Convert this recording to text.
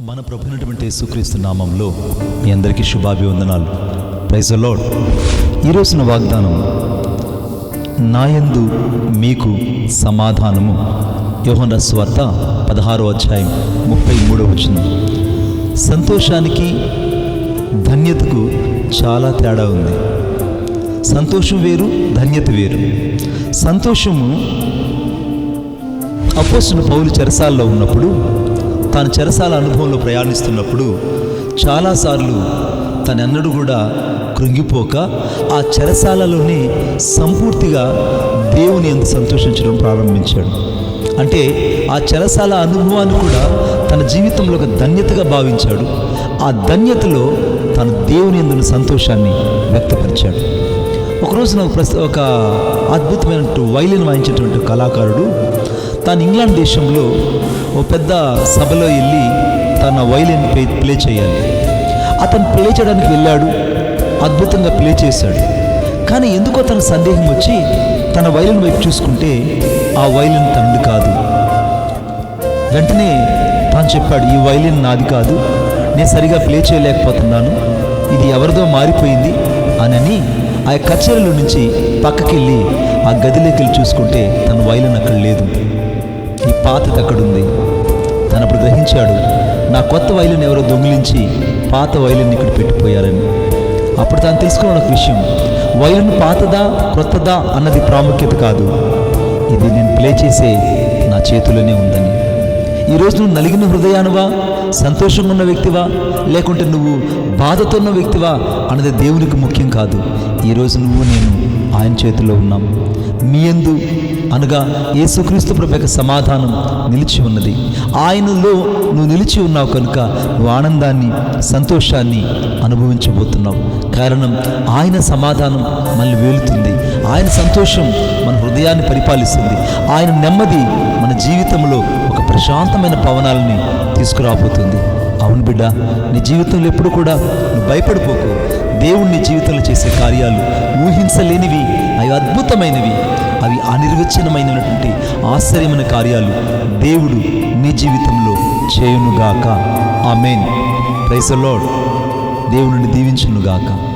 మన ప్రభునటువంటి యేసుక్రీస్తు నామంలో మీ అందరికీ శుభాభివందనాలు. ప్రైజ్ లోడ్ ఈరోజున వాగ్దానం నాయందు మీకు సమాధానము. యోహన స్వార్త పదహారో అధ్యాయం ముప్పై మూడో వచ్చింది సంతోషానికి ధన్యతకు చాలా తేడా ఉంది. సంతోషం వేరు ధన్యత వేరు. సంతోషము అపోసిన పౌలు చెరసాల్లో ఉన్నప్పుడు తాను చెరసాల అనుభవంలో ప్రయాణిస్తున్నప్పుడు చాలాసార్లు తనెన్నడూ కూడా కృంగిపోక ఆ చెరసాలలోనే సంపూర్తిగా దేవుని ఎంత సంతోషించడం ప్రారంభించాడు. అంటే ఆ చెరసాల అనుభవాన్ని కూడా తన జీవితంలో ఒక ధన్యతగా భావించాడు. ఆ ధన్యతలో తను దేవుని ఎందున సంతోషాన్ని వ్యక్తపరిచాడు. ఒకరోజు నాకు ప్రస్ ఒక అద్భుతమైన వైలిన్ వాయించేటువంటి కళాకారుడు తాను ఇంగ్లాండ్ దేశంలో ఓ పెద్ద సభలో వెళ్ళి తన వైలిన్ ప్లే ప్లే చేయాలి. అతను ప్లే చేయడానికి వెళ్ళాడు అద్భుతంగా ప్లే చేశాడు. కానీ ఎందుకో తన సందేహం వచ్చి తన వైలిన్ వైపు చూసుకుంటే ఆ వైలిన్ తనది కాదు. వెంటనే తాను చెప్పాడు ఈ వైలిన్ నాది కాదు నేను సరిగా ప్లే చేయలేకపోతున్నాను ఇది ఎవరిదో మారిపోయింది అనని ఆ కచేరీలో నుంచి పక్కకెళ్ళి ఆ గదిలోకి వెళ్ళి చూసుకుంటే తన వైలిన్ అక్కడ లేదు. పాతది అక్కడుంది తను అప్పుడు గ్రహించాడు నా కొత్త వైలిన్ ఎవరో దొంగిలించి పాత వైలిన్ ఇక్కడ పెట్టిపోయారని. అప్పుడు తాను తెలుసుకున్న ఒక విషయం. వైలిన్ పాతదా క్రొత్తదా అన్నది ప్రాముఖ్యత కాదు. ఇది నేను ప్లే చేసే నా చేతిలోనే ఉందని. ఈరోజు నువ్వు నలిగిన హృదయానువా సంతోషంగా ఉన్న వ్యక్తివా లేకుంటే నువ్వు బాధతో ఉన్న వ్యక్తివా అన్నది దేవునికి ముఖ్యం కాదు. ఈరోజు నువ్వు నేను ఆయన చేతిలో ఉన్నాం. మీ ఎందు అనగా యేసుక్రీస్తు ప్రభు యొక్క సమాధానం నిలిచి ఉన్నది. ఆయనలో నువ్వు నిలిచి ఉన్నావు కనుక నువ్వు ఆనందాన్ని సంతోషాన్ని అనుభవించబోతున్నావు. కారణం ఆయన సమాధానం మనల్ని వేలుతుంది. ఆయన సంతోషం మన హృదయాన్ని పరిపాలిస్తుంది. ఆయన నెమ్మది మన జీవితంలో ఒక ప్రశాంతమైన పవనాలని తీసుకురాబోతుంది. అవును బిడ్డ నీ జీవితంలో ఎప్పుడు కూడా నువ్వు భయపడిపోకు. దేవుడు నీ జీవితంలో చేసే కార్యాలు ఊహించలేనివి అవి అద్భుతమైనవి అవి అనిర్వచనమైనటువంటి ఆశ్చర్యమైన కార్యాలు దేవుడు నీ జీవితంలో చేయునుగాక. ఆమెన్. Praise Lord. దేవుడిని దీవించునుగాక.